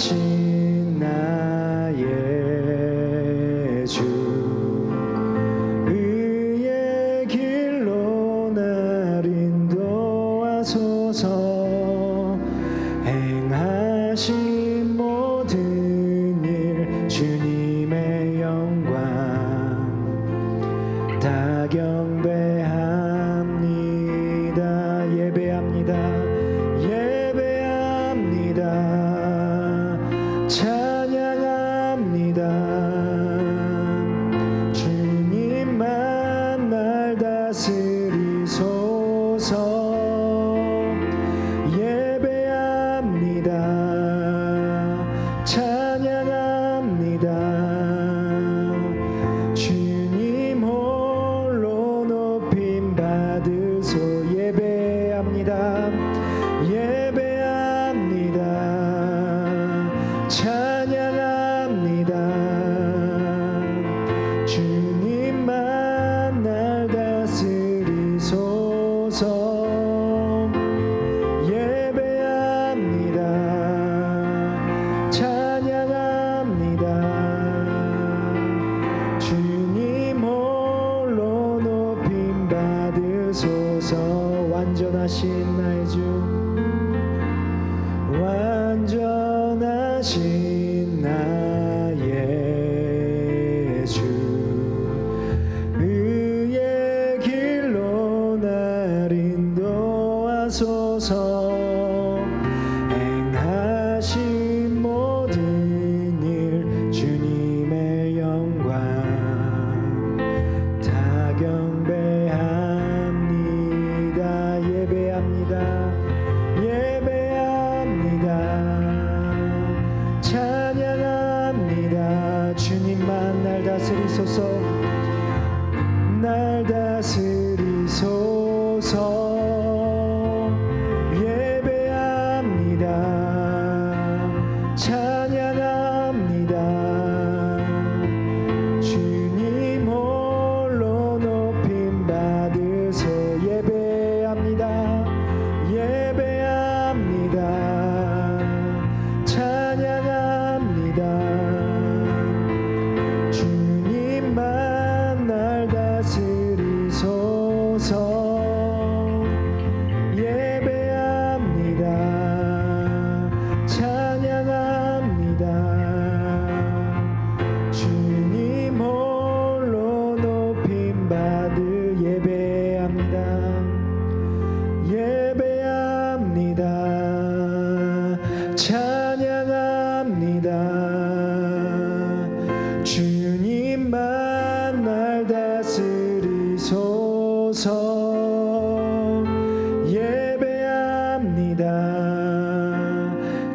신 나의 주. 의의 길로 날 인도하소서. 행하신 모든 일 주님.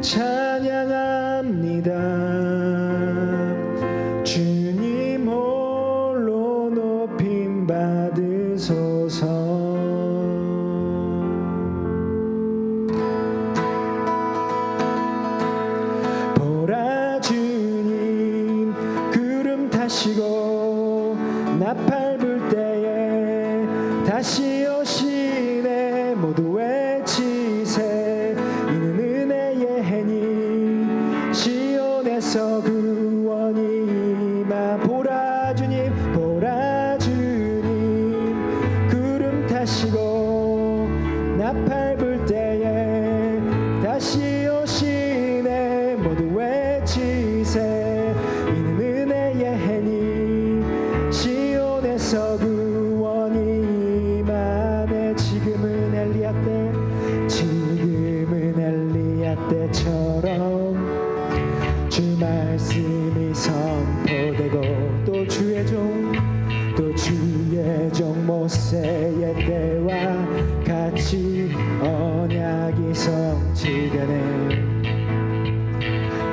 찬양합니다. 주님 홀로 높임 받으소서. 보라 주님 구름 타시고 나팔 불 때에 다시 오시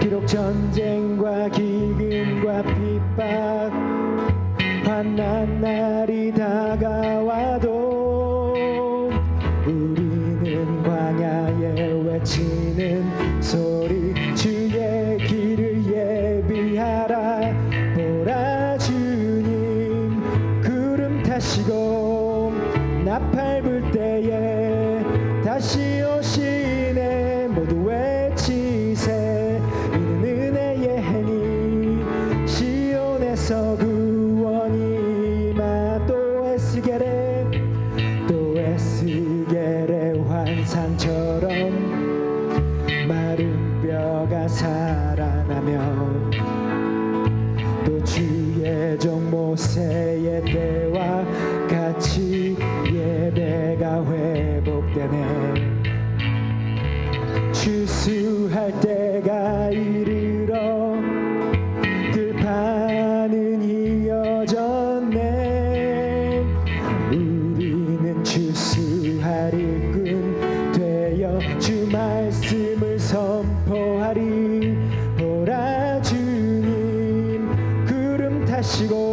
비록 전쟁과 기근과 핍박 환난 날이 다가와도 우리는 광야에 외치는 소리 주의 길을 예비하라. 보라 주님 구름 타시고 나팔 불 때에 다시 모세의 때와 같이 예배가 회복되네 추수할 때가 이르러 들판은 이어졌네. 우리는 추수할 일꾼 되어 주 말씀을 선포하리. 보라 주님 구름 타시고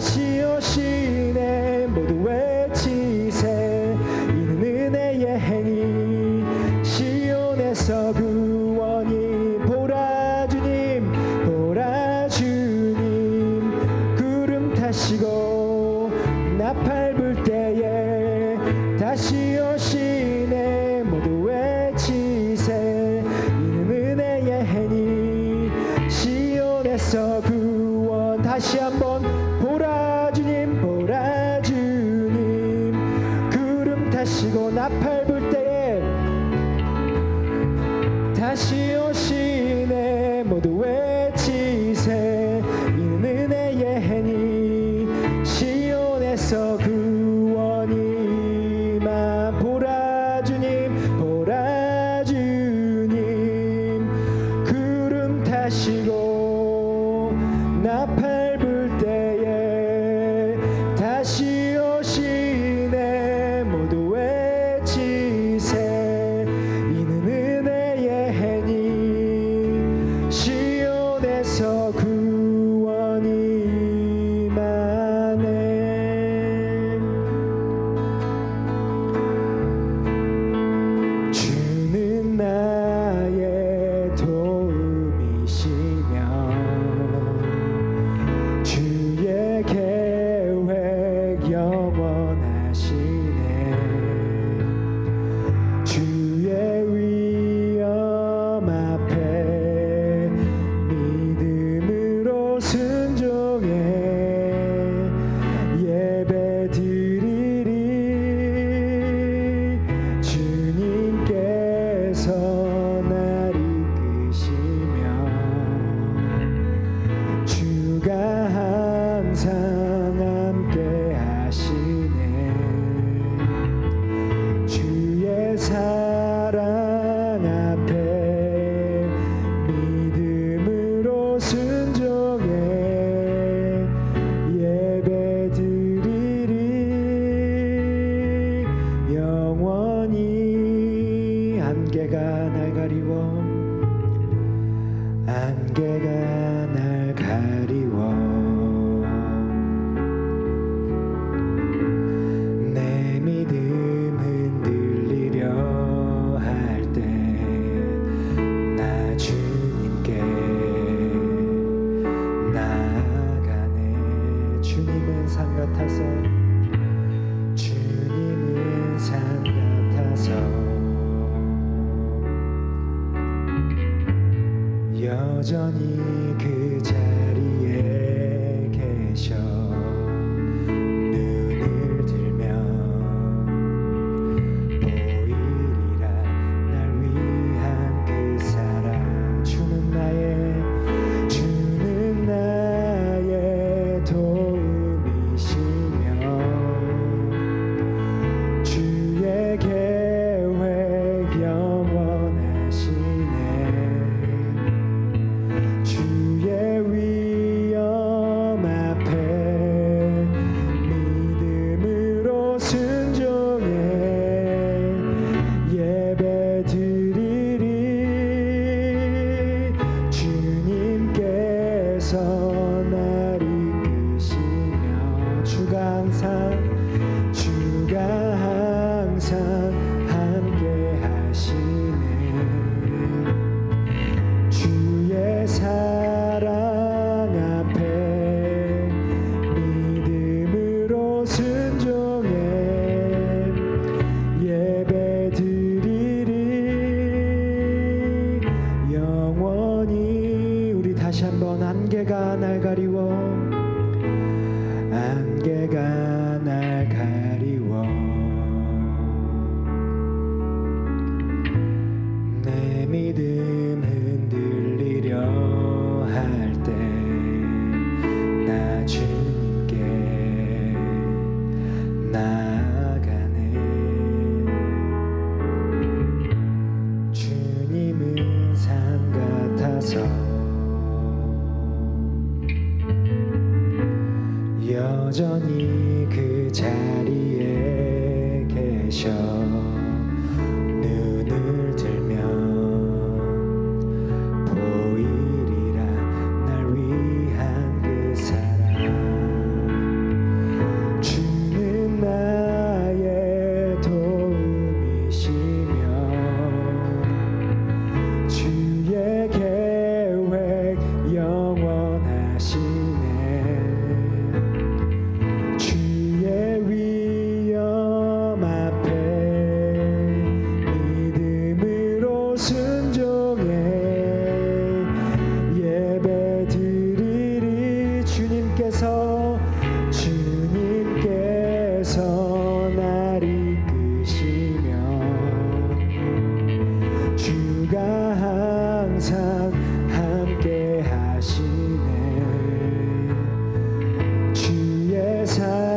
다시 오시네 모두 외치세. 이는 은혜의 행위. 시온에서 구원이 보라 주님 보라 주님. 구름 타시고 나팔 불 还是 gig 여전히 그 yes, I